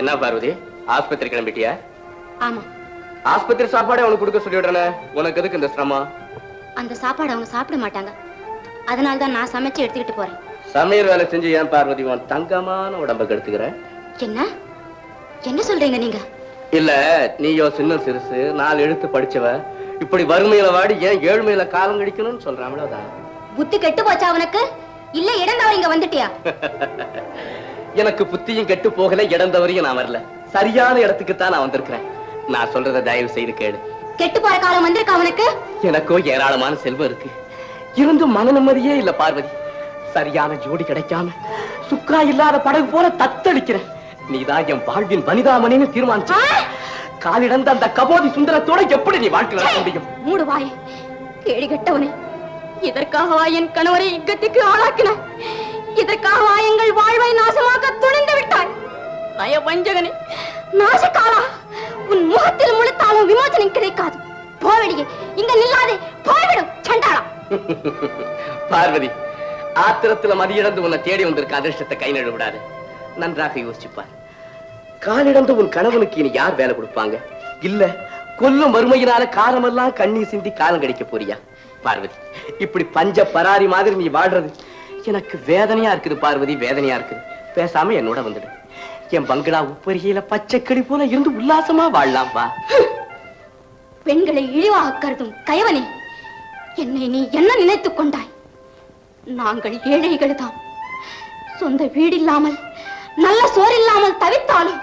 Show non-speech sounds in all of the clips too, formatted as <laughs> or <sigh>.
என்ன பார்வதி? ஆஸ்பத்திரி கிளம்பிட்டியா? ஆமா. ஆஸ்பத்திரி சாப்பாடே அவனுக்கு கொடுக்க சொல்லிவிடுறேனே. உனக்கு எதுக்கு இந்த சிரமம்? அந்த சாப்பாடு அவங்க சாப்பிட மாட்டாங்க. அதனால தான் நான் சமைச்சு எடுத்துக்கிட்டு போறேன். சமையல் வேலை செஞ்சு ஏன் பார்வதி உன் தங்கமான உடம்ப கெடுத்துக்கிற? என்ன? என்ன சொல்றீங்க நீங்க? இல்ல நீயோ சின்ன சிறுசு நாலு எழுத்து படிச்சவ இப்படி வறுமையில வாடி ஏன் ஏழ்மையில காலம் கழிக்கணும்னு சொல்றான் அவ்வளவுதான். புத்தி கெட்டு போச்சா அவனுக்கு? இல்ல இடந்தவர் இங்க வந்துட்டியா? <laughs> எனக்கு புத்தியும் கெட்டு போகல இடந்தவரையும் நான் வரல. சரியான இடத்துக்கு தான் நான் வந்திருக்கிறேன். நான் சொல்றத தயவு செய்து கேளு. கெட்டு போற காலம் வந்திருக்கா அவனுக்கு எனக்கோ ஏராளமான செல்வம் இருக்கு. இருந்தும் மன நிம்மதியே இல்ல பார்வதி. சரியான ஜோடி கிடைக்காம சுக்கா இல்லாத படகு போல தத்தளிக்கிறேன். நீதான் என் வாழ்வின் வனிதாமணின்னு தீர்மானிச்ச காலிடந்த அந்த கபோதி சுந்தரத்தோட எப்படி நீ வாழ்க்கை நடத்த முடியும்? மூடு வாய். கேடி கெட்டவனே. இதற்காகவா என் கணவரை இக்கத்துக்கு ஆளாக்கின? இதற்காகவா எங்கள் வாழ்வை நாசமாக்க துணிந்து விட்டாய்? நய வஞ்சகனே. நாசக்காலா? உன் முகத்தில் முழுத்தாலும் விமோசனம் கிடைக்காது. போவெளியே இங்க நில்லாதே. போய்விடும் சண்டாளா. பார்வதி ஆத்திரத்துல மதியிழந்து உன்னை தேடி வந்திருக்க அதிர்ஷ்டத்தை கை நழுவ விடாது. நன்றாக யோசிச்சுப்பார் காலிழந்து உன் கணவனுக்கு இனி யார் வேலை கொடுப்பாங்க? இல்ல கொல்லும் வறுமையினால காலமெல்லாம் கண்ணீர் சிந்தி காலம் கடிக்க போறியா? பார்வதி இப்படி பஞ்ச பராரி மாதிரி நீ வாழ்றது எனக்கு வேதனையா இருக்குது பார்வதி வேதனையா இருக்குது. பேசாம என்னோட வந்துடு. என் பங்களா உப்பருகையில பச்சைக்கடி போல இருந்து உல்லாசமா வாழலாம் வா. பெண்களை இழிவாக கருதும் கயவனே என்னை நீ என்ன நினைத்துக் கொண்டாய்? நாங்கள் ஏழைகள் தான் சொந்த வீடில்லாமல் நல்ல சோறில்லாமல் தவித்தாலும்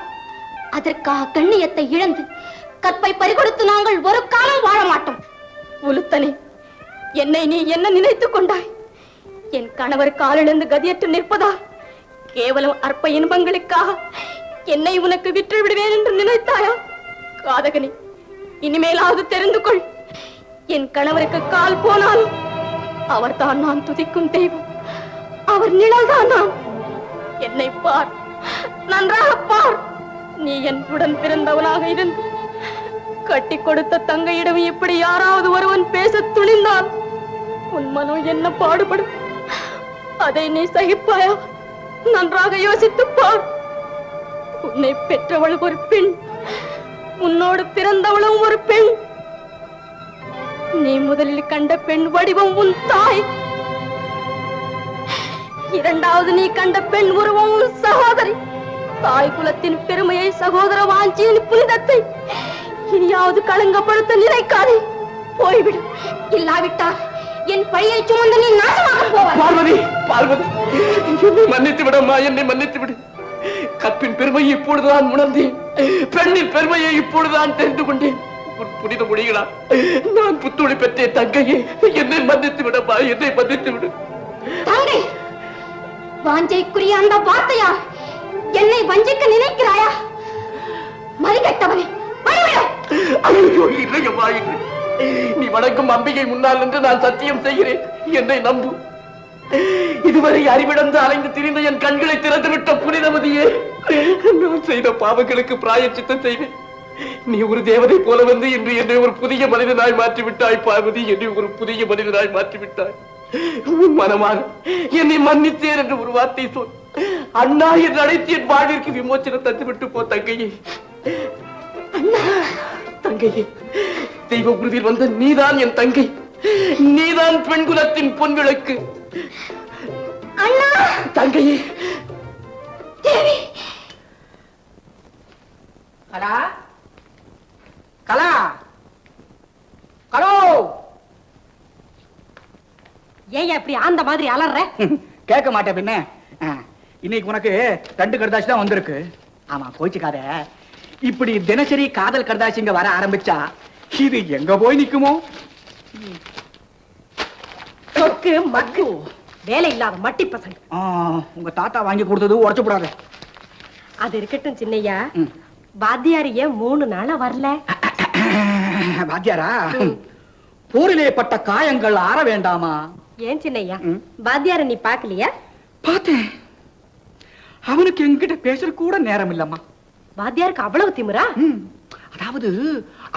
அதற்காக கண்ணியத்தை இழந்து கற்பை பறிகொடுத்து நாங்கள் ஒரு காலம் வாழ மாட்டோம். உளுத்தனே என்னை நீ என்ன நினைத்துக் கொண்டாய்? என் கணவர் காலிழந்து கதியற்று நிற்பதா? கேவலம் அற்ப இன்பங்களுக்காக என்னை உனக்கு விற்று விடுவேன் என்று நினைத்தாயா? காதகனே இனிமேலாவது தெரிந்து கொள். என் கணவருக்கு கால் போனாலும் அவர்தான் நான் துதிக்கும் தெய்வம். அவர் நிழல்தான் நான். என்னை பார் நன்றாக பார். நீ என் உடன் பிறந்தவனாக இருந்து கட்டி கொடுத்த தங்கையிடம் இப்படி யாராவது ஒருவன் பேசத் துணிந்தான் உன் மனம் என்ன பாடுபடும்? அதை நீ சகிப்பாயா? நன்றாக யோசித்துப் பார். உன்னை பெற்றவள் ஒரு பெண். உன்னோடு பிறந்தவளும் ஒரு பெண். நீ முதலில் கண்ட பெண் வடிவம் உன் தாய். இரண்டாவது நீ கண்ட பெண் உருவம் உன் சகோதரி. தாய் குலத்தின் பெருமையை சகோதர வாஞ்சியின் புனிதத்தை இனியாவது களங்கப்படுத்த நினைக்காதே. போய்விடும் இல்லாவிட்டால் என் பழியை சுமந்து நீ நாசமாக போவாய். பார்வதி! பார்வதி என்னை மன்னித்து விடம்மா என்னை மன்னித்து விடு. கற்பின் பெருமையை இப்பொழுதுதான் உணர்ந்தேன். பெண்ணின் பெருமையை இப்பொழுதுதான் தெரிந்து கொண்டேன். உன் புனித மொழிகளா நான் புத்துணி பெற்றேன் தங்கையே என்னை மன்னித்து விடம்மா என்னை மன்னித்து விடு. தங்கை வாஞ்சைக்குரிய அந்த வார்த்தையா என்னை வஞ்சிக்க நினைக்கிறாயா? மறிகட்டவனே ஐயோ இல்லையம்மா இல்லை. நீ வணங்கும் அம்பிகை முன்னால் என்று நான் சத்தியம் செய்கிறேன். என்னை நம்பு. இதுவரை அறிவிடந்து அலைந்து திரிந்த என் கண்களை திறந்துவிட்ட புனிதமதியே நான் செய்த பாவங்களுக்கு பிராயச்சித்தம் செய்வேன் நீ ஒரு தேவதை போல வந்து இன்று என்னை ஒரு புதிய மனிதனாய் மாற்றிவிட்டாய் பார்வதி. என்னை ஒரு புதிய மனிதனாய் மாற்றி விட்டாய் உன் மனமாக என்னை மன்னித்தேன் என்று ஒரு வார்த்தை சொல். அண்ணா என்று அழைத்து என் வாழ்விற்கு விமோச்சனம் தந்துவிட்டு போ தங்கையே. தங்கையே. தெய்வ உறுதியில் வந்த நீதான் என் தங்கை. நீதான் பெண் குலத்தின் பொன் விளக்கு அண்ணா! தங்கையே. தேவி! கலா! கலா! கலோ! ஏன் இப்படி ஆந்த மாதிரி அலற கேட்க மாட்டேன் பின்ன இன்னைக்கு உனக்கு ரெண்டு கடுதாசி தான் வந்திருக்கு. ஆமா கோச்சுக்காத இப்படி தினசரி காதல் கடுதாசி இங்க வர ஆரம்பிச்சா இது எங்க போய் நிக்குமோ? சொக்கு மக்கு வேலை இல்லாத மட்டி பசங்க. உங்க தாத்தா வாங்கி கொடுத்தது உடச்சு போடாத. அது இருக்கட்டும் சின்னையா. வாத்தியார் ஏன் மூணு நாளா வரல? வாத்தியாரா? போரிலே பட்ட காயங்கள் ஆற வேண்டாமா? ஏன் சின்னையா. வாத்தியார நீ பாக்கலையா பார்த்தேன். அவனுக்கு என்கிட்ட பேசுற கூட நேரம் இல்லம்மா வாத்தியாருக்கு அவ்வளவு திமிரா? ம். அதாவது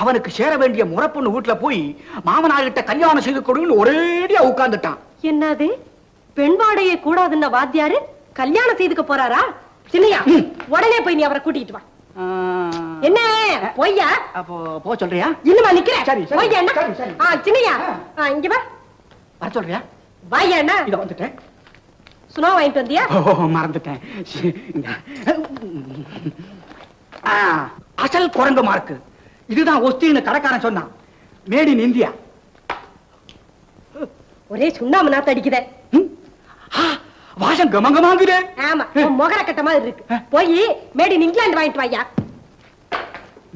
அவனுக்கு சேர வேண்டிய முறப்பொண்ணு வீட்டுல போய் மாமனார்கிட்ட கல்யாணம் செய்து கொடுன்னு ஒரேடியா உட்கார்ந்துட்டான். என்னது? பெண் வாடகை கூடாதுன்ன வாத்தியாரு கல்யாணம் செய்துக்க போறாரா? சின்னையா உடனே போய் நீ அவரை கூட்டிட்டு வா. என்ன? பொய்யா? அப்போ போ சொல்றியா? இன்னுமா நிக்கிறேன். சரி. பொய்யா என்ன? சின்னையா. இங்க வா. வர சொல்றியா? வாயா என்ன? இத வந்துட்டேன். சுனோ வாங்கிட்டு வந்தியா? ஓ மறந்துட்டேன். அசல் குரங்கு மார்க்கு. இதுதான் ஒஸ்தின்னு கடைக்காரன் சொன்னான். மேட் இன் இந்தியா ஒரே சுண்ணாம நாத்து அடிக்குதே. வாசம் கமங்கமாங்குதே ஆமா முகர கட்ட மாதிரி இருக்கு. போய் மேட் இன் இங்கிலாந்து வாங்கிட்டு வாயா.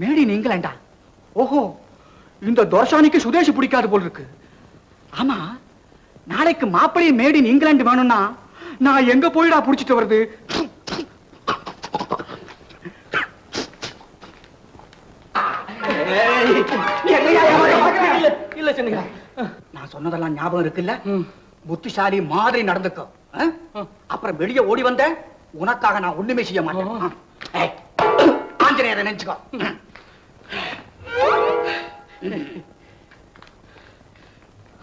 மேட் இன் இங்கிலாண்டா ஓஹோ இந்த தோஷானிக்கு சுதேசி பிடிக்காது போல் இருக்கு ஆமா நாளைக்கு மாப்பிள்ளை மேட் இன் இங்கிலாந்து வேணும்னா நான் எங்க போயிடா புடிச்சிட்டு வருது இல்ல நான் சொன்னதெல்லாம் ஞாபகம் இருக்குல்ல? புத்திசாலி மாதிரி நடந்துக்கோ? அப்புறம் வெளியே ஓடி வந்த உனக்காக நான் ஒண்ணுமே செய்ய மாட்டேன். ஆஞ்சநேயரை நினைச்சுக்கோ.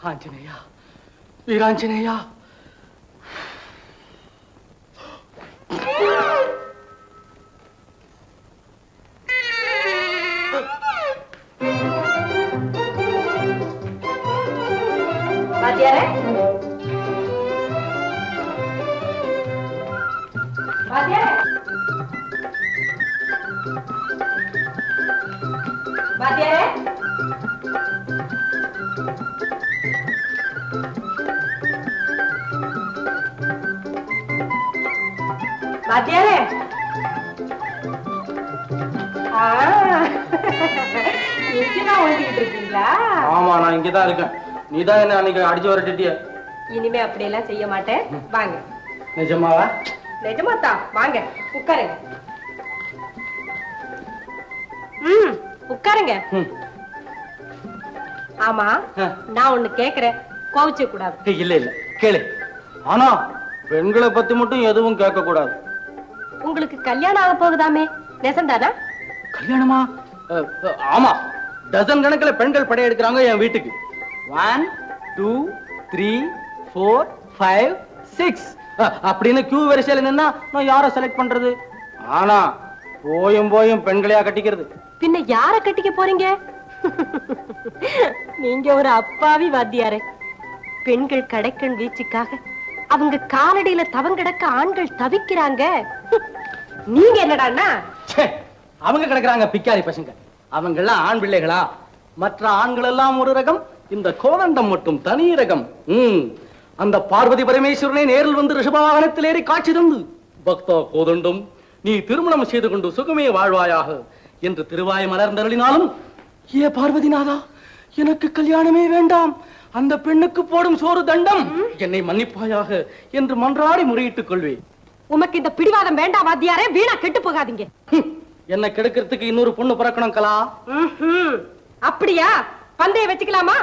ஆஞ்சநேயா வீராஞ்சநேயா. வாத்தியாரே வாத்தியாரே இங்கதான் இருக்கீங்களா? ஆமா நான் இங்கதான் இருக்கேன். நீதான் என்ன அன்னைக்கு அடிச்சு வரட்டிட்டிய? இனிமே அப்படியெல்லாம் செய்ய மாட்டேன். வாங்க. நிஜமாவா? நிஜமாத்தா வாங்க உட்காருங்க. ம். உட்காருங்க. ஆமா. நான் ஒண்ணு கேக்குறேன். கோவிச்ச கூடாது. இல்ல இல்ல கேளு. ஆனா பெண்களை பத்தி மட்டும் எதுவும் கேட்க கூடாது உங்களுக்கு கல்யாணம் ஆக போகுதாமே? நெசந்தானா கல்யாணமா? ஆமா. டசன் கணக்குல பெண்கள் படையெடுக்கிறாங்க என் வீட்டுக்கு. One two three four five six அப்படின்னு கியூ வரிசையில நின்னா நான் யாரை செலக்ட் பண்றது? ஆனா போயும் போயும் பெண்களையா கட்டிக்கிறது. பின்ன யார கட்டிக்க போறீங்க? நீங்க ஒரு அப்பாவி வாத்தியாரே. பெண்கள் கடைக்கண் வீச்சுக்காக அவங்க காலடியில தவங்கிடக்க ஆண்கள் தவிக்கிறாங்க. நீங்க என்னடான்னா? அவங்க கிடக்குறாங்க பிக்காரி பசங்க. அவங்க எல்லாம் ஆண் பிள்ளைகளா? மற்ற ஆண்கள் எல்லாம் ஒரு ரகம் இந்த கோதண்டம் மட்டும் தனி ரகம். உம் அந்த பார்வதி பரமேஸ்வரனை நேரில் வந்து ரிஷபவாகனத்தில் ஏறி காட்சி தந்து. பக்தா கோதண்டம் நீ திருமணம் செய்து கொண்டு சுகமே வாழ்வாயாக. என்று திருவாய் மலர்ந்தருளினாலும் ஏ பார்வதிநாதா எனக்கு கல்யாணமே வேண்டாம். அந்த பெண்ணுக்கு போடும் சோறு தண்டம். என்னை மன்னிப்பாயாக என்று மன்றாடி முறையிட்டுக் கொள்வேன். உமக்கு இந்த பிடிவாதம் வேண்டாம் வாத்தியாரே. வீணா கெட்டு போகாதீங்க. என்னை கெடுக்கிறதுக்கு இன்னொரு பொண்ணு பிறக்கணும் கலா. அப்படியா? பந்தய வச்சுக்கலாமா?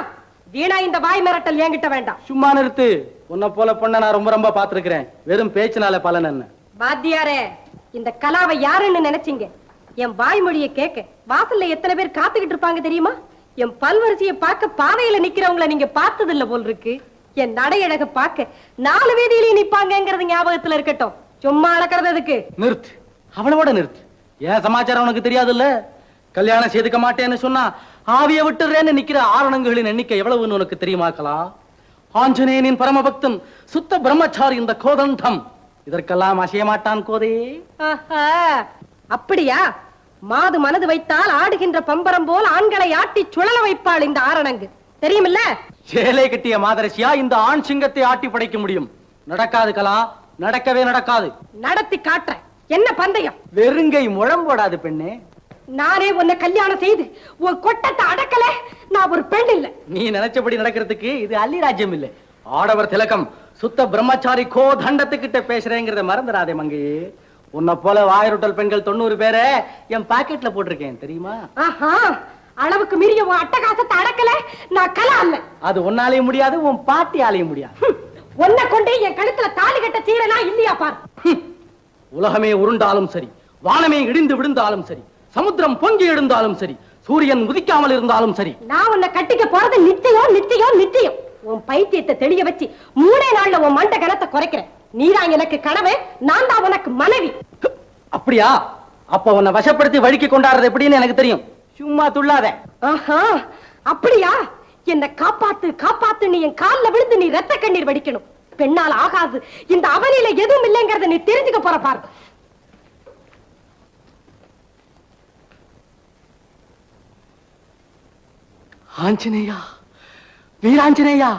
வீணா இந்த வாய் மிரட்டல் என்கிட்ட வேண்டாம். சும்மா நிறுத்து. உன்னை போல பொண்ண நான் ரொம்ப ரொம்ப பாத்திருக்கிறேன் வெறும் பேச்சினால பலன் என்ன? வாத்தியாரே இந்த கலாவை யாருன்னு நினைச்சீங்க? என் வாய்மொழியை கேட்க வாசல்ல எத்தனை பேர் காத்துக்கிட்டு இருப்பாங்க தெரியுமா? என் பல்வரிசையை பார்க்க பாதையில நிக்கிறவங்கள நீங்க பார்த்தது இல்ல போல் இருக்கு. என் நடையழக பார்க்க நாலு வீதியிலையும் நிப்பாங்கங்கிறது ஞாபகத்துல இருக்கட்டும். சும்மா அளக்கிறது அதுக்கு நிறுத்து. அவளோட நிறுத்து. ஏன் சமாச்சாரம் உனக்கு தெரியாதுல்ல? கல்யாணம் செய்துக்க மாட்டேன்னு சொன்னா ஆவிய விட்டுறேன்னு நிக்கிற ஆரணங்களின் எண்ணிக்கை எவ்வளவுன்னு உனக்கு தெரியுமா கலா? ஆஞ்சநேயனின் பரமபக்தன் சுத்த பிரம்மச்சாரி இந்த கோதண்டம். இதற்கெல்லாம் அசைய மாட்டான் கோதே அப்படியா? மாது மனது வைத்தால் ஆடுகின்ற பம்பரம் போல் ஆண்களை ஆட்டி சுழல வைப்பாள் இந்த ஆரணங்கு. தெரியுமில்ல? சேலை கட்டிய மாதரசியா இந்த ஆண் சிங்கத்தை ஆட்டி படைக்க முடியும். நடக்காது கலா நடக்கவே நடக்காது. நடத்தி காட்டுறேன் என்ன பந்தயம்? வெறுங்கை முழம் போடாது பெண்ணே. நானே உன்னை கல்யாணம் செய்து உன் கொட்டத்தை அடக்கல. நான் ஒரு பெண் இல்ல. நீ நினைச்சபடி நடக்கிறதுக்கு இது அள்ளி ராஜ்யம் இல்ல. ஆடவர் திலகம் சுத்த பிரம்மச்சாரி கோ தண்டத்துக்கிட்ட பேசுறேங்கிறத மறந்துடாதே மங்கையே. உன்னை போல வாயருட்டல் பெண்கள் தொண்ணூறு பேரை என் பாக்கெட்ல போட்டிருக்கேன் தெரியுமா? ஆஹா அளவுக்கு மீறிய உன் அட்டகாசத்தை அடக்கல நான் கலா அல்ல அது உன்னாலையும் முடியாது உன் பாட்டியாலையும் முடியாது. ஹம், உன்னை கொண்டு என் கழுத்துல தாலி கட்ட சீரனா இல்லையா பார். உலகமே உருண்டாலும் சரி வானமே இடிந்து விழுந்தாலும் சரி சமுத்திரம் பொங்கி எழுந்தாலும் சரி சூரியன் உதிக்காமல் இருந்தாலும் சரி. நான் உன்னை கட்டிக்க போறது நிச்சயம் நிச்சயம் நிச்சயம் உன் பைத்தியத்தை தெளிய வச்சு மூணே நாள்ல உன் மண்ட கனத்தை குறைக்கிறேன். நீதான் எனக்கு கனவு நான் தான் உனக்கு மனைவி. அப்படியா? அப்ப உன்னை வசப்படுத்தி வழிக்கு கொண்டாடுறது எப்படின்னு எனக்கு தெரியும். சும்மா துள்ளாத. ஆஹா அப்படியா? என்ன காப்பாத்து காப்பாத்து நீ என் கால்ல விழுந்து நீ ரத்த கண்ணீர் வடிக்கணும். பெண்ணால் ஆகாது. இந்த அவனில எதுவும் இல்லைங்கிறத நீ தெரிஞ்சுக்க போற பாரு. ஆஞ்சநேயா வீராஞ்சநேயா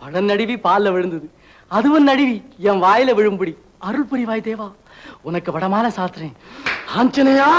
பழம் நடுவி பால்ல விழுந்தது. அதுவும் நடுவி. என் வாயில விழும்படி. அருள் புரிவாய் தேவா. உனக்கு வடமால சாத்துறேன் ஆஞ்சனையா